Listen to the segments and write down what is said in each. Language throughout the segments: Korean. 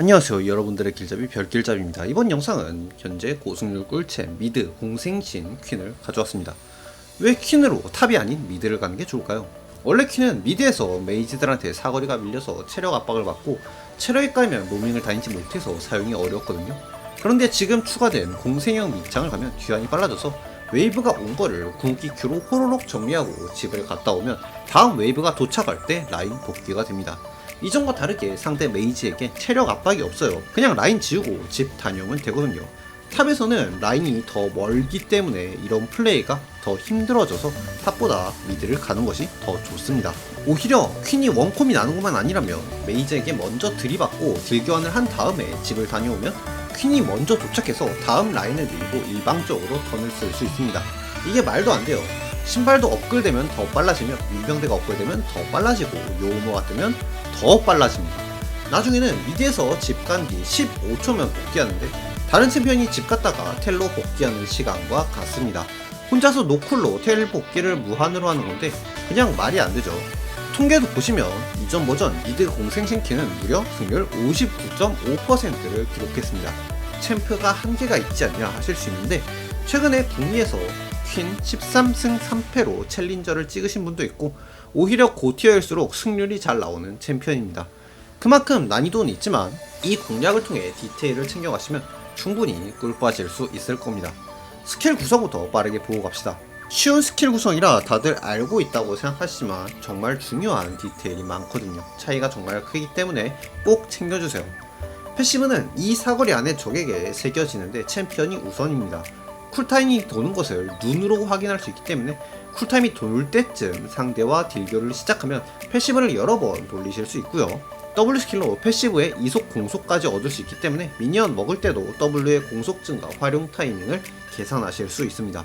안녕하세요. 여러분들의 길잡이 별길잡이입니다. 이번 영상은 현재 고승률 꿀챔 미드 공생신 퀸을 가져왔습니다. 왜 퀸으로 탑이 아닌 미드를 가는 게 좋을까요? 원래 퀸은 미드에서 메이지들한테 사거리가 밀려서 체력 압박을 받고 체력이 깔면 로밍을 다니지 못해서 사용이 어려웠거든요. 그런데 지금 추가된 공생형 밑창을 가면 귀환이 빨라져서 웨이브가 온 거를 궁극기 큐로 호로록 정리하고 집을 갔다 오면 다음 웨이브가 도착할 때 라인 복귀가 됩니다 이전과 다르게 상대 메이지에게 체력 압박이 없어요. 그냥 라인 지우고 집 다녀오면 되거든요. 탑에서는 라인이 더 멀기 때문에 이런 플레이가 더 힘들어져서 탑보다 미드를 가는 것이 더 좋습니다. 오히려 퀸이 원콤이 나는 것만 아니라면 메이지에게 먼저 들이받고 딜교환을 한 다음에 집을 다녀오면 퀸이 먼저 도착해서 다음 라인을 밀고 일방적으로 턴을 쓸 수 있습니다. 이게 말도 안 돼요. 신발도 업글되면 더 빨라지며 민병대가 업글되면 더 빨라지고 요모가 뜨면 더 빨라집니다. 나중에는 미드에서 집 간 뒤 15초면 복귀하는데 다른 챔피언이 집 갔다가 텔로 복귀하는 시간과 같습니다. 혼자서 노쿨로 텔 복귀를 무한으로 하는 건데 그냥 말이 안 되죠. 통계도 보시면 이전 버전 미드 공생신키는 무려 승률 59.5%를 기록했습니다. 챔프가 한계가 있지 않냐 하실 수 있는데 최근에 북미에서 퀸 13승 3패로 챌린저를 찍으신 분도 있고 오히려 고티어일수록 승률이 잘 나오는 챔피언입니다. 그만큼 난이도는 있지만 이 공략을 통해 디테일을 챙겨가시면 충분히 꿀빠질 수 있을 겁니다. 스킬 구성부터 빠르게 보고 갑시다. 쉬운 스킬 구성이라 다들 알고 있다고 생각하시지만 정말 중요한 디테일이 많거든요. 차이가 정말 크기 때문에 꼭 챙겨주세요. 패시브는 이 사거리 안에 적에게 새겨지는데 챔피언이 우선입니다. 쿨타임이 도는 것을 눈으로 확인할 수 있기 때문에 쿨타임이 돌 때쯤 상대와 딜교를 시작하면 패시브를 여러 번 돌리실 수 있고요. W 스킬로 패시브의 이속 공속까지 얻을 수 있기 때문에 미니언 먹을 때도 W의 공속 증가 활용 타이밍을 계산하실 수 있습니다.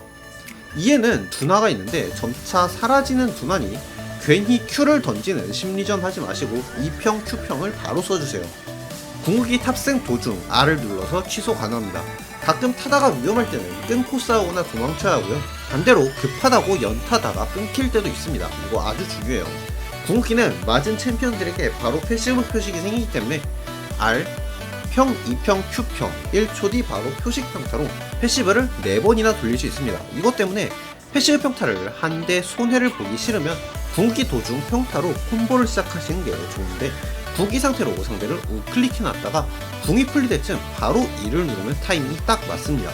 이에는 두나가 있는데 점차 사라지는 두나니 괜히 Q를 던지는 심리전 하지 마시고 2평 Q평을 바로 써주세요. 궁극기 탑승 도중 R을 눌러서 취소 가능합니다. 가끔 타다가 위험할 때는 끊고 싸우거나 도망쳐야 하고요. 반대로 급하다고 연타다가 끊길 때도 있습니다. 이거 아주 중요해요. 궁극기는 맞은 챔피언들에게 바로 패시브 표식이 생기기 때문에 R, 평, 2평, Q평, 1초 뒤 바로 표식 평타로 패시브를 4번이나 돌릴 수 있습니다. 이것 때문에 패시브 평타를 한 대 손해를 보기 싫으면 궁극기 도중 평타로 콤보를 시작하시는 게 좋은데 구기 상태로 상대를 우클릭해 놨다가 궁이 풀릴 때쯤 바로 이를 누르면 타이밍이 딱 맞습니다.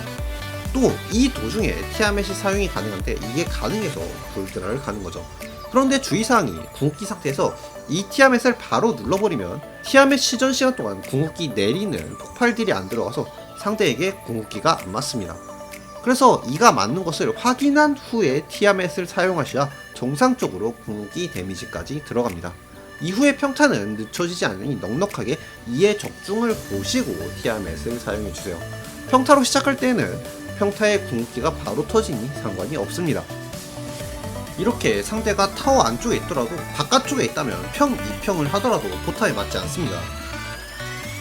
또 이 도중에 티아멧이 사용이 가능한데 이게 가능해서 불드라를 가는 거죠. 그런데 주의사항이 궁극기 상태에서 이 티아멧을 바로 눌러버리면 티아멧 시전 시간 동안 궁극기 내리는 폭발 딜이 안 들어가서 상대에게 궁극기가 안 맞습니다. 그래서 이가 맞는 것을 확인한 후에 티아멧을 사용하셔야 정상적으로 궁극기 데미지까지 들어갑니다. 이후에 평타는 늦춰지지 않으니 넉넉하게 이에 적중을 보시고 티아멧을 사용해주세요. 평타로 시작할 때는 평타의 궁극기가 바로 터지니 상관이 없습니다. 이렇게 상대가 타워 안쪽에 있더라도 바깥쪽에 있다면 평 2평을 하더라도 포타에 맞지 않습니다.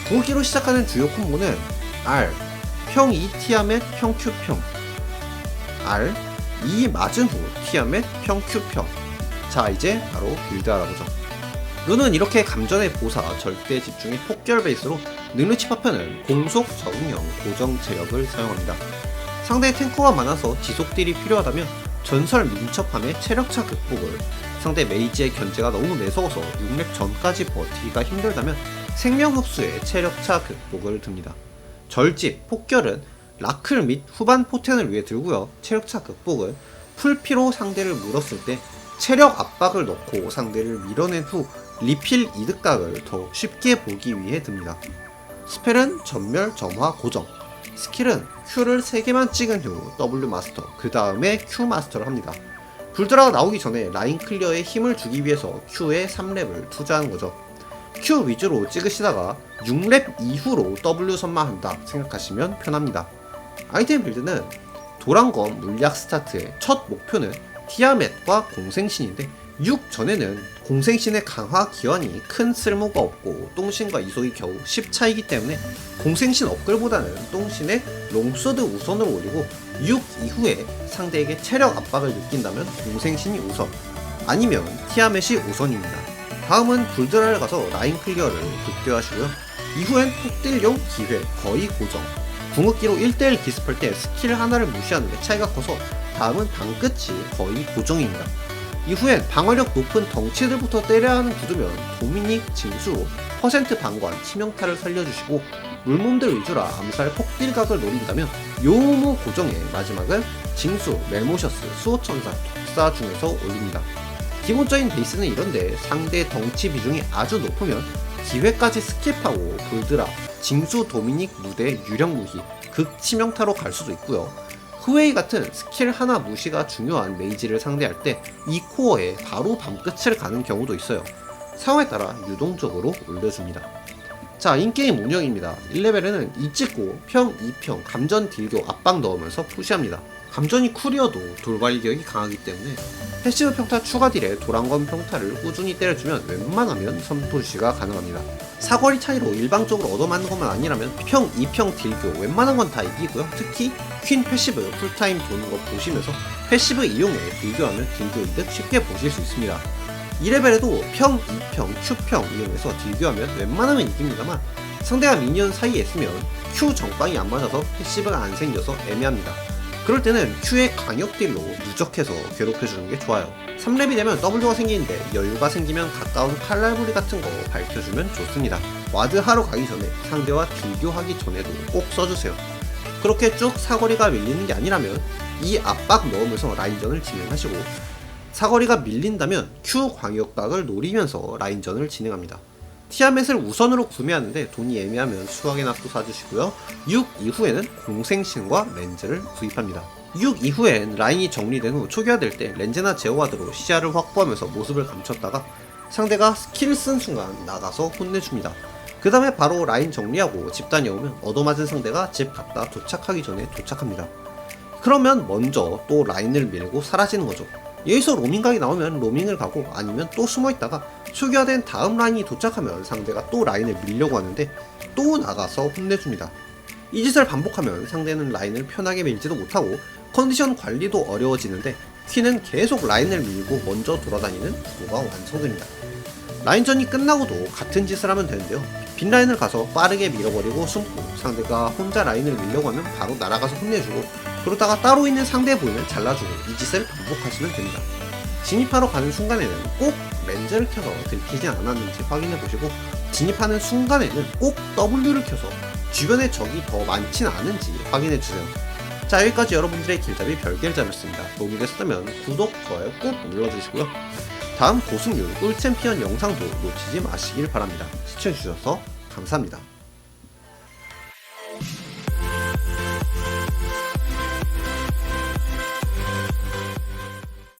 궁극기로 시작하는 주요 콤보는 R, 평 2 티아멧 평 Q 평 R, 2 맞은 후 티아멧 평 Q 평 자 이제 바로 빌드 알아보죠. 룬은 이렇게 감전의 보사, 절대 집중의 폭결 베이스로 능력치 파편은 공속, 적응형, 고정 체력을 사용합니다. 상대의 탱커가 많아서 지속 딜이 필요하다면 전설 민첩함의 체력차 극복을 상대 메이지의 견제가 너무 매서워서 6렙 전까지 버티기가 힘들다면 생명 흡수의 체력차 극복을 듭니다. 절집, 폭결은 라클 및 후반 포텐을 위해 들고요. 체력차 극복은 풀피로 상대를 물었을 때 체력 압박을 넣고 상대를 밀어낸 후 리필 이득각을 더 쉽게 보기 위해 듭니다. 스펠은 전멸, 점화, 고정. 스킬은 Q를 3개만 찍은 후 W 마스터, 그 다음에 Q 마스터를 합니다. 불드라가 나오기 전에 라인 클리어에 힘을 주기 위해서 Q에 3렙을 투자하는 거죠. Q 위주로 찍으시다가 6렙 이후로 W 선마한다 생각하시면 편합니다. 아이템 빌드는 도란검 물약 스타트의 첫 목표는 티아멧과 공생신인데 6 전에는 공생신의 강화 기원이 큰 쓸모가 없고 똥신과 이속이 겨우 10 차이기 때문에 공생신 업글보다는 똥신의 롱소드 우선으로 올리고 6 이후에 상대에게 체력 압박을 느낀다면 공생신이 우선 아니면 티아멧이 우선입니다. 다음은 불드라를 가서 라인 클리어를 극대화하시고요. 이후엔 폭딜용 기회 거의 고정. 궁극기로 1대1 기습할 때 스킬 하나를 무시하는 게 차이가 커서 다음은 방끝이 거의 고정입니다. 이후엔 방어력 높은 덩치들부터 때려야 하는 구두면 도미닉 징수로 퍼센트 방관 치명타를 살려주시고 물몸들 위주라 암살 폭딜각을 노린다면 요무 고정의 마지막은 징수, 멜모셔스, 수호천사, 독사 중에서 올립니다. 기본적인 베이스는 이런데 상대 덩치 비중이 아주 높으면 기회까지 스킵하고 볼드라, 징수 도미닉 무대 유령 무기, 극 치명타로 갈 수도 있고요. 후웨이 같은 스킬 하나 무시가 중요한 메이지를 상대할 때 이 코어에 바로 밤끝을 가는 경우도 있어요. 상황에 따라 유동적으로 올려줍니다. 자, 인게임 운영입니다. 1레벨에는 이 찍고 평, 2평, 감전 딜교 압박 넣으면서 푸시합니다. 감전이 쿨이어도 돌발격이 강하기 때문에 패시브 평타 추가 딜에 도란건 평타를 꾸준히 때려주면 웬만하면 선푸시가 가능합니다. 사거리 차이로 일방적으로 얻어맞는 것만 아니라면 평, 2평 딜교 웬만한 건 다 이기고요. 특히 퀸 패시브 풀타임 도는 거 보시면서 패시브 이용해 딜교하면 딜교 이득 쉽게 보실 수 있습니다. 2레벨에도 평, 2평, Q평 이용해서 딜교하면 웬만하면 이깁니다만 상대가 미니언 사이에 있으면 Q 정빵이 안 맞아서 패시브가 안 생겨서 애매합니다. 그럴 때는 Q의 강력 딜로 누적해서 괴롭혀주는 게 좋아요. 3렙이 되면 W가 생기는데 여유가 생기면 가까운 칼날부리 같은 거 밝혀주면 좋습니다. 와드 하러 가기 전에 상대와 딜교하기 전에도 꼭 써주세요. 그렇게 쭉 사거리가 밀리는 게 아니라면 이 압박 넣으면서 라인전을 진행하시고 사거리가 밀린다면 Q 광역각을 노리면서 라인전을 진행합니다. 티아멧을 우선으로 구매하는데 돈이 애매하면 수학의 납도 사주시고요. 6 이후에는 공생신과 렌즈를 구입합니다. 6 이후엔 라인이 정리된 후 초기화될 때 렌즈나 제어와드로 시야를 확보하면서 모습을 감췄다가 상대가 스킬을 쓴 순간 나가서 혼내줍니다. 그 다음에 바로 라인 정리하고 집단이 오면 얻어맞은 상대가 집 갔다 도착하기 전에 도착합니다. 그러면 먼저 또 라인을 밀고 사라지는 거죠. 여기서 로밍각이 나오면 로밍을 가고 아니면 또 숨어 있다가 초기화된 다음 라인이 도착하면 상대가 또 라인을 밀려고 하는데 또 나가서 혼내줍니다. 이 짓을 반복하면 상대는 라인을 편하게 밀지도 못하고 컨디션 관리도 어려워지는데 퀸은 계속 라인을 밀고 먼저 돌아다니는 구도가 완성됩니다. 라인전이 끝나고도 같은 짓을 하면 되는데요. 빈 라인을 가서 빠르게 밀어버리고 숨고 상대가 혼자 라인을 밀려고 하면 바로 날아가서 혼내주고 그러다가 따로 있는 상대 보이면 잘라주고 이 짓을 반복하시면 됩니다. 진입하러 가는 순간에는 꼭 렌즈를 켜서 들키지 않았는지 확인해 보시고 진입하는 순간에는 꼭 W를 켜서 주변에 적이 더 많진 않은지 확인해 주세요. 자 여기까지 여러분들의 길잡이 별길잡이었습니다. 도움이 됐다면 구독, 좋아요 꼭 눌러주시고요. 다음 고승률 꿀챔피언 영상도 놓치지 마시길 바랍니다. 시청해주셔서 감사합니다.